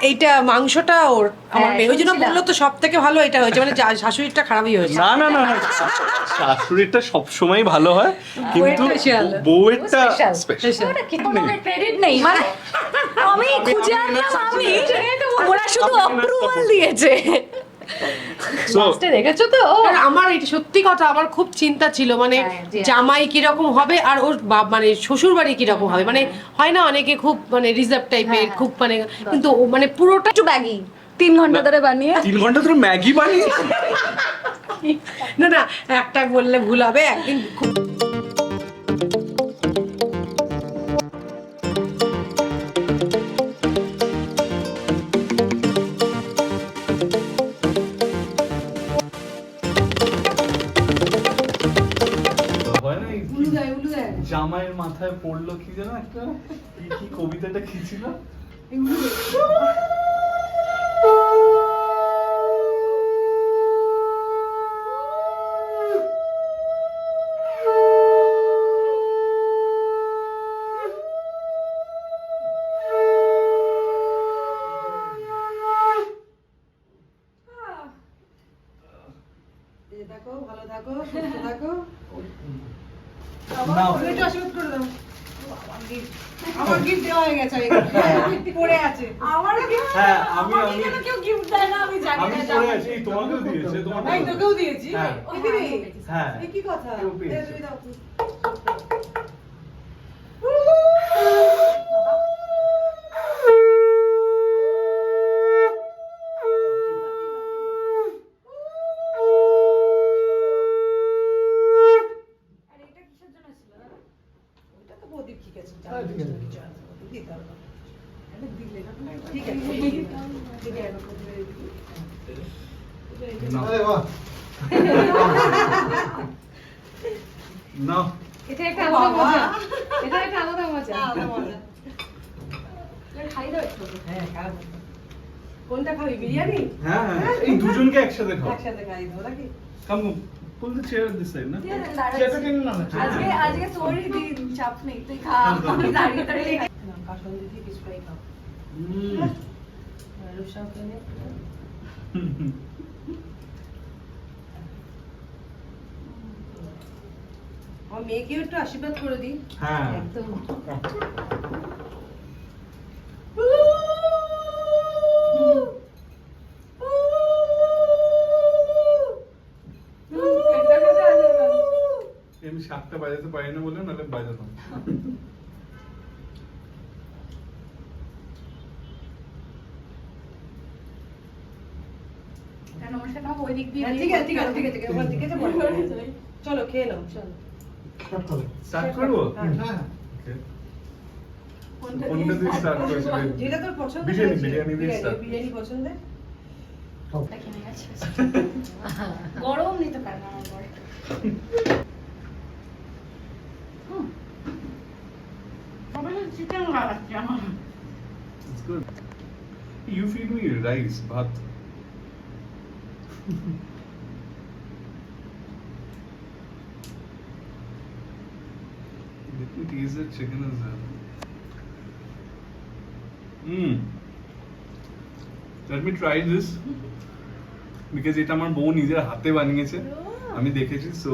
এইটা মাংসটা ওর। আমার হ্যাঁ, মেয়ে। ওই জন্য বলল তো সব থেকে ভালো এটা হয়েছে। মানে যা- শাশুড়িটা খারাপই হয়েছে। না না না না। শাশুড়িটা সবসময় ভালো হয়। কিন্তু special। বউয়েরটা Special। স্পেশাল ওটা কি কোনো ক্রেডিট নেই? মানে আমি খুঁজে আনলাম আমি ওরা শুধু অ্যাপ্রুভাল দিয়েছে। লাস্টে দেখেছ তো? আমার এটা সত্যি কথা আমার খুব চিন্তা ছিল মানে হ্যাঁ, জামাই কীরকম হবে আর ওর বাপ মানে শ্বশুর বাড়ি কীরকম হবে? মানে হয় না অনেকে খুব মানে রিজার্ভ টাইপের হ্যাঁ, খুব মানে কিন্তু ও মানে পুরোটা একটু ব্যাগি তিন ঘণ্টা ধরে বানিয়ে। তিন ঘণ্টা ধরে ম্যাগি বানিয়ে? না না একটা বললে ভুল হবে একদিন কবিতাটা কি ছিল? আমার গিফট দেওয়া হয়ে গেছে পড়ে আছে। আমার হ্যাঁ আমি আমি কেউ গিফট দেয় না? আমি জানি না। পড়ে আছি তোমাকেও দিয়েছে তোমাকে তোমাকে তোকেও দিয়েছি। ওই এই দিবি? হ্যাঁ। এই কি কথা? দে, তুমি দাও তুমি। ওইটা তো প্রদীপ ঠিক আছে ঠিক না। এটা একটা আলাদা মজা। এটা একটা আলাদা মজা। আলাদা মজা। খাই দাও একটু। হ্যাঁ, খাব। কোনটা খাবি বিরিয়ানি? হ্যাঁ হ্যাঁ এই দুজনকে একসাথে খাও। একসাথে খাই দেবো নাকি? Come pull the chair this side না। চেয়ারটা না আজকে আজকে দিন। চাপ নেই তুই খা আমি দাঁড়িয়ে দাঁড়িয়ে। না, দিয়ে কিছুটাই খাও। আমার মেয়েকেও একটু আশীর্বাদ করে দিই হ্যাঁ একদম সাতটা বাজাতে পারি না বলে নাহলে বাজাতাম। চলো খেয়ে নাও চলো। স্টার্ট করব? হ্যাঁ। কোনটা দিয়ে স্টার্ট করছি? যেটা তোর পছন্দ বিরিয়ানি, বিরিয়ানি দিয়ে বিরিয়ানি গরম নিতে পারে না আমার বর। হুম। সবাই চিকেন লাগাচ্ছে আমার It's good. You feed me rice, bhat. Let me taste the chicken as well. Mmm. Let me try this. Because এটা আমার বউ নিজের হাতে বানিয়েছে আমি দেখেছি সো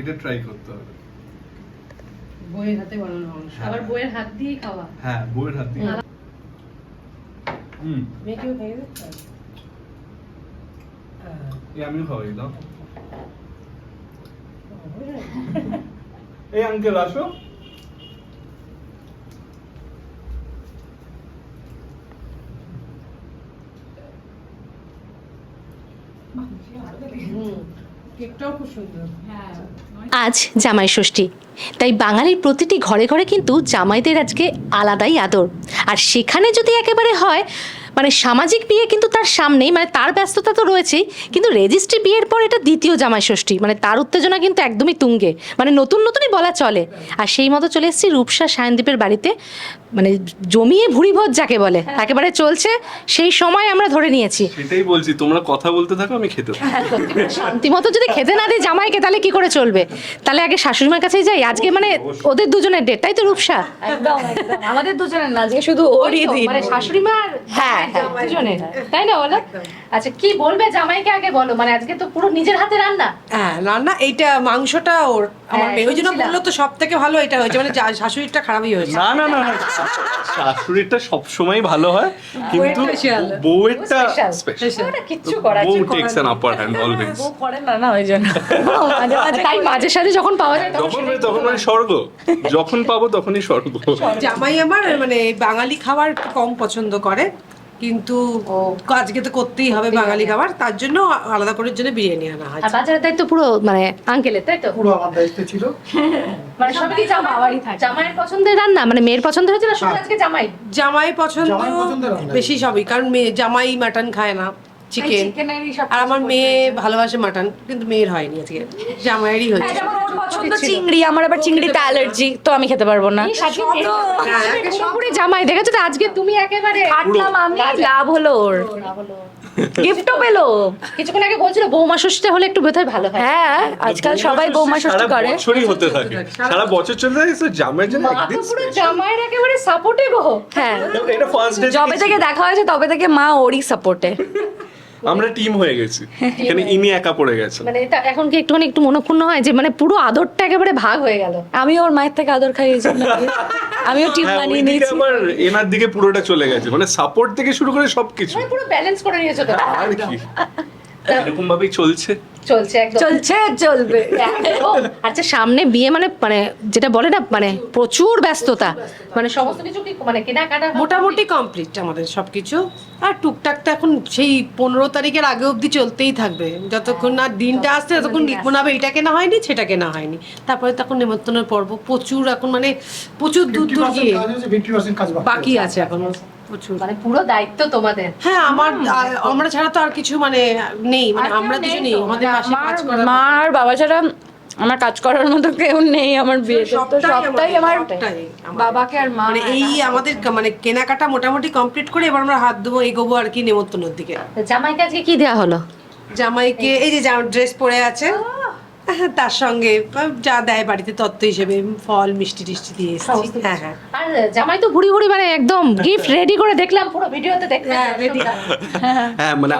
এটা ট্রাই করতে হবে বইয়ের হাতে বানানো আবার বইয়ের হাত দিয়ে খাওয়া হ্যাঁ বউয়ের হাত দিয়ে হুম মেয়েকেও খাইয়ে দে হ্যাঁ। এই আমিও খাওয়াই দাও এই আঙ্কেল আসো হুম কেকটাও খুব সুন্দর। হ্যাঁ আজ জামাই ষষ্ঠী। তাই বাঙালির প্রতিটি ঘরে ঘরে কিন্তু জামাইদের আজকে আলাদাই আদর। আর সেখানে যদি একেবারে হয় মানে সামাজিক বিয়ে কিন্তু তার সামনেই মানে তার ব্যস্ততা তো রয়েছেই কিন্তু রেজিস্ট্রি বিয়ের পর এটা দ্বিতীয় জামাই ষষ্ঠী মানে তার উত্তেজনা কিন্তু একদমই তুঙ্গে মানে নতুন নতুনই বলা চলে। আর সেই মতো চলে এসেছি রূপসা সায়নদীপের বাড়িতে মানে জমিয়ে ভুড়ি ভোজ যাকে বলে একেবারে চলছে সেই সময় আমরা ধরে নিয়েছি। সেটাই বলছি তোমরা কথা বলতে থাকো আমি খেতে শান্তি মতো যদি খেতে না দিই জামাইকে তাহলে কি করে চলবে? তাহলে আগে শাশুড়িমার কাছেই যাই আজকে মানে ওদের দুজনের ডেট তাই তো রূপসা? একদম একদম আমাদের দুজনের না আজকে শুধু ওরই দিন। মানে শাশুড়ি মা আর হ্যাঁ হ্যাঁ। দুজনে তাই না বলো আচ্ছা কি বলবে জামাইকে আগে বলো? মানে আজকে তো পুরো নিজের হাতে রান্না। হ্যাঁ রান্না এইটা মাংসটা ওর। আমার হ্যাঁ, মেয়ে ওই জন্য বলল তো সব থেকে ভালো এটা হয়েছে মানে শাশুড়িটা খারাপই হয়েছে। না না না ভালো হয় কিন্তু বউয়েরটা স্পেশাল ওটা করার বউ জন্য অ্যান আপার হ্যান্ড অলওয়েজ ও করে না না ওই জন্য। মাঝে মাঝে তাই মাঝে সাঝে যখন পাওয়া যায় তখন মানে তখন মানে স্বর্গ। যখন পাবো তখনই স্বর্গ। জামাই আমার মানে বাঙালি খাবার একটু কম পছন্দ করে। কিন্তু আজকে তো করতেই হবে বাঙালি খাবার তার জন্য আলাদা করে জন্য বিরিয়ানি আনা হয় বাজারের দায়িত্ব পুরো মানে আঙ্কেলের তাই তো? পুরো আমার দায়িত্ব ছিল। মানে সবই কি জামা? বাবারই থাকে। জামাইয়ের পছন্দের রান্না? মানে মেয়ের পছন্দ হয়েছে না শুধু আজকে জামাই? জামাই পছন্দ জামাই। বেশি সবই কারণ মেয়ে জামাই মাটন খায় না। চিকেন আর আমার মেয়ে ভালোবাসে মাটন কিন্তু মেয়ের হয়নি আজকে। জামাইয়েরই হ্যাঁ, হয়েছে পছন্দ চিংড়ি আমার আবার চিংড়িতে অ্যালার্জি তো আমি খেতে পারব না। পুরোপুরি জামাই দেখেছ তো আজকে তুমি একেবারে কাটলাম আমি। লাভ হলো ওর। গিফটও পেল। কিছুক্ষণ আগে বলছিল বৌমা ষষ্ঠীটা হলে একটু বোধহয় ভালো হয়। হ্যাঁ আজকাল সবাই বৌমা ষষ্ঠী করে। বছরই হতে থাকে। সারা বছর চলে জামাইয়ের জন্য একদিন পুরো জামাইয়ের একেবারে সাপোর্টিভ হো হ্যাঁ। এটা ফার্স্ট ডে যবে থেকে দেখা হয়েছে তবে থেকে মা ওরই সাপোর্টে আমরা টিম হয়ে গেছি। এখানে ইনি একা পড়ে গেছে মানে এটা এখন কি একটুখানি একটু মনক্ষুণ্ণ হয় যে মানে পুরো আদরটা একেবারে ভাগ হয়ে গেল। আমি ওর মায়ের থেকে আদর খাইয়েছি। আমিও টিম হ্যাঁ বানিয়ে নিয়েছি। আমার এনার দিকে পুরোটা চলে গেছে। মানে সাপোর্ট থেকে শুরু করে সবকিছু। মানে পুরো ব্যালেন্স করে নিয়েছো তো। আর কি। এরকম ভাবেই চলছে। চলছে একদম। চলছে চলবে। আচ্ছা সামনে বিয়ে মানে মানে যেটা বলে না মানে প্রচুর ব্যস্ততা। মানে সমস্ত কিছু কি মানে কেনাকাটা মোটামুটি কমপ্লিট আমাদের সবকিছু। আর টুকটাক তো এখন সেই পনেরো তারিখের আগে অবধি চলতেই থাকবে। যতক্ষণ না দিনটা আসছে ততক্ষণ মনে হবে এটা কেনা হয়নি সেটা কেনা হয়নি। তারপরে তখন নেমন্তন্নের পর্ব প্রচুর এখন মানে প্রচুর দূর দূর গিয়ে বাকি আছে এখন। প্রচুর। মানে পুরো দায়িত্ব তোমাদের। হ্যাঁ আমার আমরা ছাড়া তো আর কিছু মানে নেই মানে আমরা নেই আমাদের পাশে কাজ করা মা আর বাবা ছাড়া আমার কাজ করার মতো কেউ নেই আমার বিয়েতে। তো সবটাই আমার বাবাকে আর মা মানে এই আমাদের মানে কেনাকাটা মোটামুটি কমপ্লিট করে এবার আমরা হাত দেবো এগোবো আর কি নেমন্তন্নের দিকে। জামাইকে আজকে কি দেওয়া হলো? জামাইকে এই যে ড্রেস পরে আছে। তার সঙ্গে যা দেয় বাড়িতে তত্ত্ব হিসেবে ফল মিষ্টি টিষ্টি দিয়ে এসেছি। হ্যাঁ হ্যাঁ। আর জামাই তো ভুড়ি ভুড়ি মানে একদম গিফট রেডি করে দেখলাম পুরো ভিডিওতে দেখতে হ্যাঁ, হ্যাঁ মানে।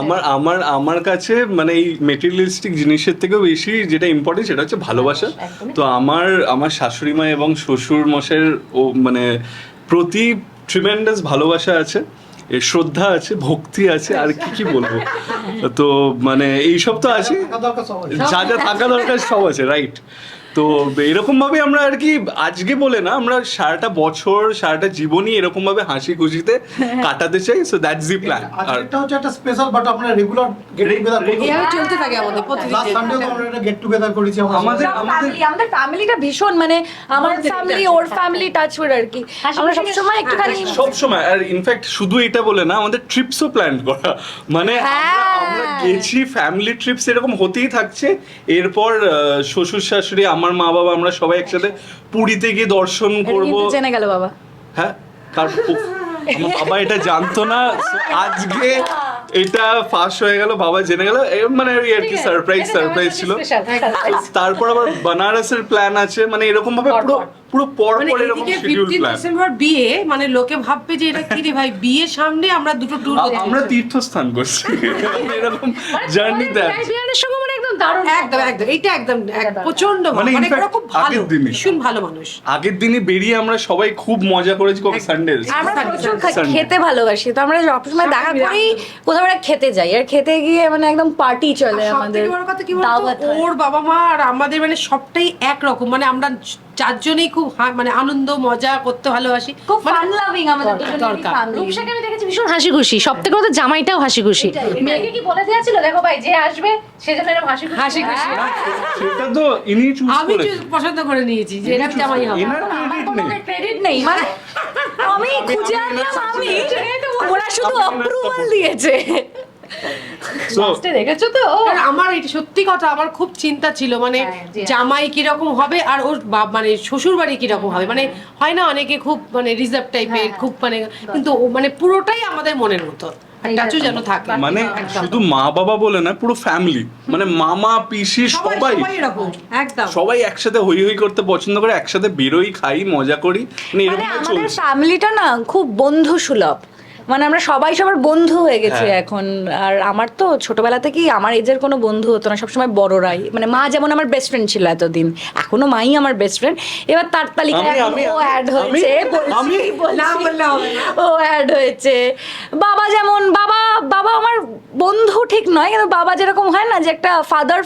আমার আমার আমার কাছে মানে এই মেটেরিয়ালিস্টিক জিনিসের থেকেও বেশি যেটা ইম্পর্টেন্ট সেটা হচ্ছে ভালোবাসা। তো আমার আমার শাশুড়ি মা এবং শ্বশুর মশের ও মানে প্রতি ট্রিমেন্ডাস ভালোবাসা আছে। শ্রদ্ধা আছে ভক্তি আছে আর কি কি বলব? তো মানে এইসব তো আছে। যা যা থাকা দরকার সব আছে রাইট তো এরকম ভাবে আমরা আর কি আজকে বলে না আমরা সারাটা বছর সারাটা জীবনই এরকম ভাবে হাসি খুশিতে কাটাতে চাই সো দ্যাটস দি প্ল্যান আর আজকেরটা হচ্ছে একটা স্পেশাল বাট আমরা রেগুলার গেট টুগেদার করি এইভাবে চলতে থাকে আমাদের প্রতিদিন। লাস্ট সানডে তো আমরা একটা গেট টুগেদার করেছি আমাদের আমাদের আমাদের ফ্যামিলিটা ভীষণ মানে আমার ফ্যামিলি ওর ফ্যামিলি টাচ উড আর কি। আমরা সবসময় একটুখানি সব সময় আর ইনফ্যাক্ট শুধু এটা বলে না আমাদের ট্রিপসও প্ল্যান করা। মানে আমরা- আমরা গেছি ফ্যামিলি ট্রিপস এরকম হতেই থাকছে। এরপর আহ, শ্বশুর শাশুড়ি আমার মা বাবা আমরা সবাই একসাথে পুরীতে গিয়ে দর্শন করব। জেনে গেল বাবা। হ্যাঁ? কারণ আমার বাবা এটা জানতো না আজকে এটা ফাঁস হয়ে গেল বাবা জেনে গেল মানে ওই আর কি সারপ্রাইজ সারপ্রাইজ ছিল। তারপর আবার বানারসের প্ল্যান আছে মানে এরকম ভাবে পুরো পুরো পর মানে পর এরকম শিডিউল প্ল্যান ডিসেম্বর বিয়ে মানে লোকে ভাববে যে এটা কি রে ভাই বিয়ের সামনে আমরা দুটো ট্যুর আমরা তীর্থস্থান করছি। এরকম জার্নি দেখ দারুণ একদম একদম এটা একদম প্রচণ্ড মানে মানে খুব ভালো ভীষণ ভালো মানুষ। আগের দিনে বেরিয়ে আমরা সবাই খুব মজা করেছি কবে? সানডে আমরা প্রচুর খেতে ভালোবাসি তো আমরা সবসময় দেখা করি কোথাও একটা খেতে যাই আর খেতে গিয়ে মানে একদম পার্টি চলে আমাদের কথা কি বলতো? ওর বাবা মা আর আমাদের মানে সবটাই একরকম মানে আমরা চারজনেই খুব মানে আনন্দ মজা করতে ভালোবাসি। খুব মানে ফান লাভিং আমাদের দরকার। রূপসাকে আমি দেখেছি ভীষণ হাসি খুশি সব থেকে কথা জামাইটাও হাসি খুশি মেয়েকে কি বলে দেওয়া ছিল? দেখো ভাই যে আসবে সেজন্য এরকম হাসি খুশি হাসি খুশি সেটা তো ইনি চুজ আমি choose- পছন্দ করে নিয়েছি যে এরকম জামাই হবে। এনার ক্রেডিট নেই। মানে আমি খুঁজে আনলাম আমি ওরা শুধু অ্যাপ্রুভাল দিয়েছে। দেখেছ তো? আমার এটা সত্যি কথা আমার খুব চিন্তা ছিল মানে হ্যাঁ, জামাই কীরকম হবে আর ওর মানে শ্বশুর বাড়ি কীরকম হবে? মানে হয় না অনেকে খুব মানে রিজার্ভ টাইপের খুব মানে কিন্তু মানে পুরোটাই আমাদের মনের মতো। টাচু যেন থাকে। মানে। শুধু মা বাবা বলে না পুরো ফ্যামিলি মানে মামা পিসি সবাই সবাই। একসাথে হই হই করতে পছন্দ করে একসাথে বেরোই খাই মজা করি। মানে এরকম মানে আমাদের ফ্যামিলিটা না খুব বন্ধু সুলভ মানে আমরা সবাই সবার বন্ধু হয়ে গেছি হ্যাঁ। এখন। আর আমার তো ছোটবেলা থেকেই আমার এজের কোনো বন্ধু হতো না সবসময় বড়রাই। মানে মা যেমন আমার বেস্ট ফ্রেন্ড ছিল এতদিন এখনও মাই আমার বেস্ট ফ্রেন্ড এবার তার তালিকায় আমি- এখন আমি- ও অ্যাড হয়েছে ও অ্যাড হয়েছে। বাবা যেমন বাবা বাবা আমার বন্ধু ঠিক নয় কিন্তু বাবা যেরকম হয় না যে একটা ফাদার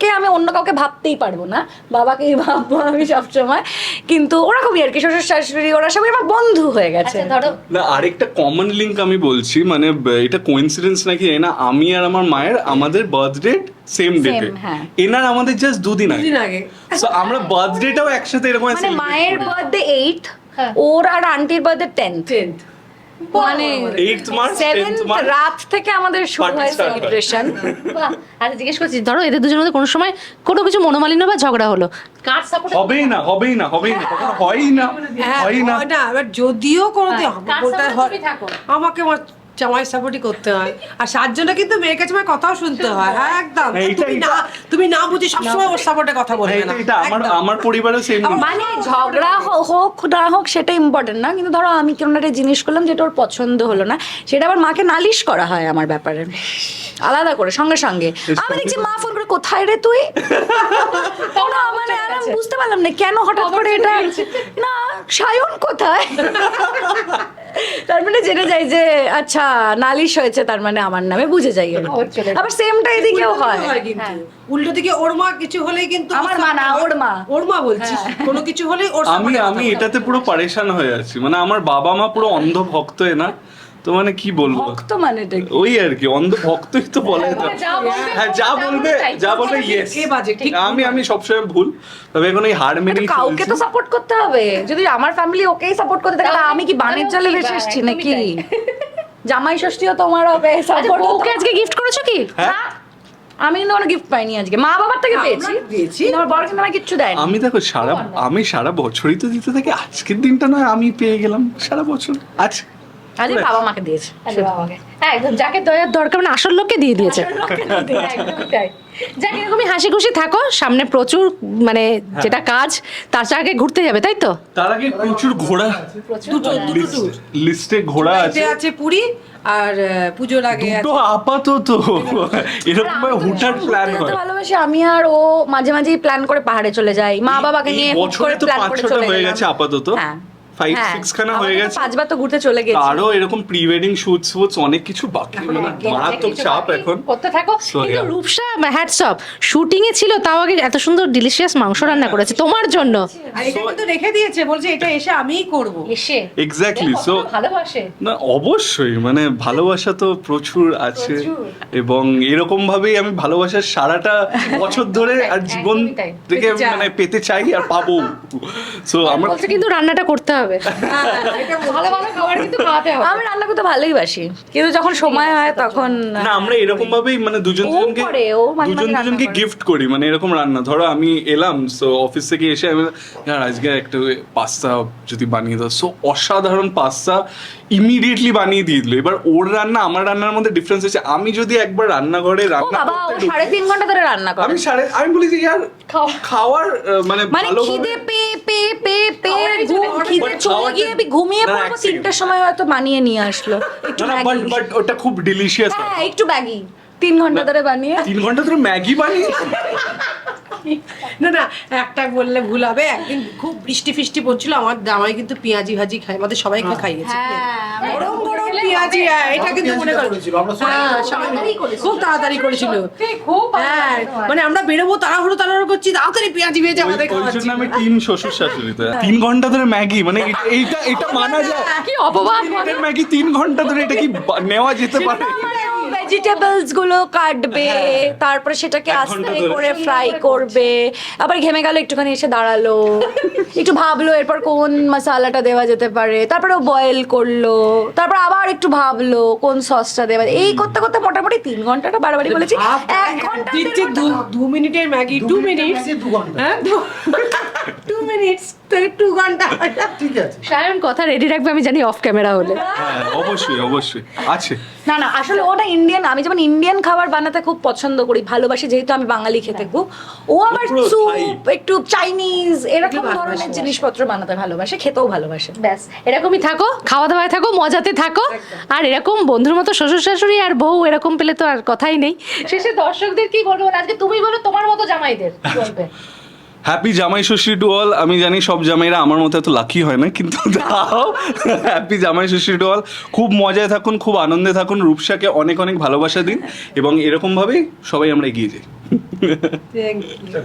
ফিগারকে আমি অন্য কাউকে ভাবতেই পারব না। বাবাকেই ভাববো আমি সবসময়। কিন্তু ওরা ওরকমই আর কি শ্বশুর শাশুড়ি ওরা সবাই আমার বন্ধু হয়ে গেছে। আচ্ছা ধরো। না আরেকটা কমন লিঙ্ক আমি বলছি মানে এটা কোইন্সিডেন্স নাকি? না আমি আর আমার মায়ের আমাদের বার্থডে সেম ডেটে হ্যাঁ। এনার আমাদের জাস্ট দুদিন আগে। So, আমরা বার্থডেটাও একসাথে এরকম মানে মায়ের বার্থডে এইট হ্যাঁ। ওর আর আন্টির বার্থডে টেন্থ মানে 8th March seventh 10th March রাত থেকে আমাদের শুরু হয় সেলিব্রেশন বাহ, আচ্ছা জিজ্ঞেস করছি ধরো এদের দুজনের মধ্যে কোনো সময় কোনো কিছু মনোমালিন্য বা ঝগড়া হলো? কার সাপোর্ট হবেই না হবেই না হবেই না হয়ই না হ্যাঁ হয়ই না। হয় না এবার যদিও কোনো হ্যাঁ? আমাকে আমার জামাই সাপোর্টই করতে হয়। আর সাত জন্য কিন্তু মেয়ের কাছে আমার কথাও শুনতে হয়। একদম। হ্যাঁ, এইটা- তুমি না তুমি না বুঝে সবসময় ওর সাপোর্টে কথা বলবে হ্যাঁ, না। এটা আমার আমার পরিবারেও সেম মানে ঝগড়া হ- হোক না হোক সেটা ইম্পর্টেন্ট না। কিন্তু ধরো আমি কোনো একটা জিনিস করলাম যেটা ওর পছন্দ হলো না সেটা আবার মাকে নালিশ করা হয় আমার ব্যাপারে। আলাদা করে সঙ্গে সঙ্গে। আমি দেখছি মা ফোন করে কোথায় রে তুই? না, মানে আর আমি বুঝতে পারলাম না কেন হঠাৎ করে এটা না সায়ন কোথায়? তার মানে জেনে যাই যে আচ্ছা নালিশ হয়েছে তার মানে আমার নামে বুঝে যাই। আবার সেমটা এদিকেও হয়। হয় কিন্তু। উল্টো দিকে ওর মা কিছু হলেই কিন্তু আমার মা না, ওর মা। ওর মা বলছিস কোনো কিছু হলেই ওর আমি আমি এটাতে পুরো পারেশান হয়ে আছি। মানে আমার বাবা মা পুরো অন্ধ ভক্ত এ না। তো মানে কি বলব? ভক্ত মানে ওই আর কি অন্ধ ভক্তই তো বলে তো যা বলবে, হ্যাঁ যা বলবে যা বলবে ইয়েস কে বাজে, ঠিক আমি আমি সবসময় ভুল তবে এখন এই হার মেনেই কাউকে তো সাপোর্ট করতে হবে। যদি আমার ফ্যামিলি ওকেই সাপোর্ট করতে থাকে আমি কি বানের জলে ভেসে এসেছি নাকি? জামাই ষষ্ঠীও তোমার হবে আচ্ছা support বউকে আজকে গিফট করেছ কি? হ্যাঁ। আমি কিন্তু কোনো গিফট পাইনি আজকে। মা বাবার থেকে পেয়েছি। পেয়েছি। আমার বড় কিন্তু আমাকে কিচ্ছু দেয়নি। আমি দেখো সারা আমি সারা বছরই তো দিতে থাকি আজকের দিনটা নয় আমি পেয়ে গেলাম সারা বছর। আজ আজকে বাবা মাকে দিয়েছে। আরে বাবাকে হ্যাঁ একদম যাকে দয়ার দরকার মানে আসল লোককে দিয়ে দিয়েছে। যাক এরকমই হাসি খুশি থাকো সামনে প্রচুর মানে যেটা কাজ তার আগে ঘুরতে যাবে তাই তো? তার আগে প্রচুর ঘোড়া। দুটো দুটো লিস্টে ঘোড়া আছে। আছে পুরী আর পুজোর আগে দুটো আপাতত। এরকম প্ল্যান হয়। ভালোবাসি আমি আর ও মাঝে মাঝেই প্ল্যান করে পাহাড়ে চলে যাই। মা বাবাকে নিয়ে করে প্ল্যান করে চলে হয়ে গেছে আপাতত। হ্যাঁ। ফাইভ হ্যাঁ। সিক্স খানা হয়ে গেছে। পাঁচবার তো ঘুরতে চলে গেছি। আরও এরকম প্রি ওয়েডিং শুটস ফুটস অনেক কিছু বাকি মানে মারাত্মক চাপ এখন। করতে থাকো। কিন্তু. রূপসা হ্যাটসঅপ শুটিং এ ছিল তাও আগে এত সুন্দর ডিলিশিয়াস মাংস রান্না করেছে। তোমার জন্য। আর এটা কিন্তু রেখে দিয়েছে বলছে এটা এসে আমিই করব। এসে। এক্স্যাক্টলি সো ভালোবাসে। না অবশ্যই মানে ভালোবাসা তো প্রচুর আছে। এবং এরকম ভাবেই আমি ভালোবাসার সারাটা বছর ধরে আর জীবন থেকে পেতে চাই। মানে পেতে চাই আর পাবো। সো আমার কিন্তু রান্নাটা করতে হবে। এটা ভালো ভালো খাবার কিন্তু খাওয়াতে হবে। আমি রান্না করতে ভালোই বাসি। কিন্তু যখন সময় হয় তখন না আমরা এরকম ভাবেই মানে দুজন দুজনকে মাঝে দুজন দুজনকে গিফট করি মানে এরকম রান্না। ধরো আমি এলাম সো অফিস থেকে এসে আমি "ইয়ার, আজকে একটা পাস্তা যদি বানিয়ে দাও। সো অসাধারণ পাস্তা ইমিডিয়েটলি বানিয়ে দিয়ে দিল। এবার ওর রান্না আমার রান্নার মধ্যে ডিফারেন্স আছে আমি যদি একবার রান্নাঘরে রান্না করতে সাড়ে তিন ঘণ্টা ধরে রান্না করে। আমি সাড়ে আমি বলি যে ইয়ার খাওয়ার মানে মানে ভালো খিদে খাওয়ারই ঘুম চলে- খিদে চলে গিয়ে আমি ঘুমিয়ে পড়ব তিনটার সময় হয়তো বানিয়ে নিয়ে আসলো। একটু ম্যাগি। বাট ওটা খুব ডিলিশিয়াস হ্যাঁ একটু ম্যাগি। তিন ঘণ্টা ধরে বানিয়ে। তিন ঘণ্টা ধরে ম্যাগি বানিয়ে? না না একটা বললে ভুল হবে। একদিন খুব বৃষ্টি ফিষ্টি পড়ছিল আমার জামাই কিন্তু পেঁয়াজি ভাজি খাই আমাদের সবাইকে খাইয়েছে হ্যাঁ গরম পেঁয়াজি হ্যাঁ, এটা কিন্তু মনে করো আমরা সবাই হ্যাঁ, খুব তাড়াতাড়ি করেছিল। হ্যাঁ মানে আমরা বেরোবো তাড়াহুড়ো তাড়াহুড়ো করছি তাড়াতাড়ি পেঁয়াজি ভেজে আমাদের খাওয়াচ্ছি। আমি তিন শ্বশুর শাশুড়ি তো। তিন ঘণ্টা ধরে ম্যাগি মানে এটা- এইটা এটা মানা যায়। কি অপবাদ ম্যাগি তিন ঘণ্টা ধরে এটা কি নেওয়া যেতে পারে? ভেজিটেবলসগুলো কাটবে তারপরে সেটাকে আস্তে করে ফ্রাই করবে। আবার ঘেমে গেল একটুখানি এসে দাঁড়াল। একটু ভাবলো এরপর কোন মশলাটা দেওয়া যেতে পারে। তারপরে বয়েল করল তারপর আবার একটু ভাবলো কোন সসটা দেওয়া এই করতে করতে মোটামুটি তিন ঘন্টাটা বারবারই বলেছি। এক ঘণ্টা দু মিনিটের ম্যাগি দু টু ঘণ্টা। হ্যাঁ মিনিটস টু ঘণ্টা। ঠিক আছে। সায়ন কথা রেডি রাখবে আমি জানি অফ ক্যামেরা হলে। হ্যাঁ অবশ্যই অবশ্যই। আছে। না না আসলে ওটা ইন্ডিয়ান আমি যেমন ইন্ডিয়ান খাবার বানাতে খুব পছন্দ করি ভালোবাসি যেহেতু আমি বাঙালি খেতে খুব ও আবার স্যুপ একটু চাইনিজ এরকম ভালোবাসে, ধরনের জিনিসপত্র বানাতে ভালোবাসে খেতেও ভালোবাসে। ব্যাস এরকমই থাকো খাওয়া দাওয়ায় থাকো মজাতে থাকো। আর এরকম বন্ধুর মতো শ্বশুর শাশুড়ি আর বউ এরকম পেলে তো আর কথাই নেই। শেষে দর্শকদের কি বলব? আজকে তুমি বলো তোমার মতো জামাইদের বলবে। হ্যাপি জামাই ষষ্ঠী টু অল আমি জানি সব জামাইরা আমার মতো এত লাকি হয় না, কিন্তু তাও হ্যাপি জামাই ষষ্ঠী টু অল খুব মজায় থাকুন, খুব আনন্দে থাকুন। রূপসাকে অনেক অনেক ভালোবাসা দিন এবং এরকমভাবেই সবাই আমরা এগিয়ে যাই।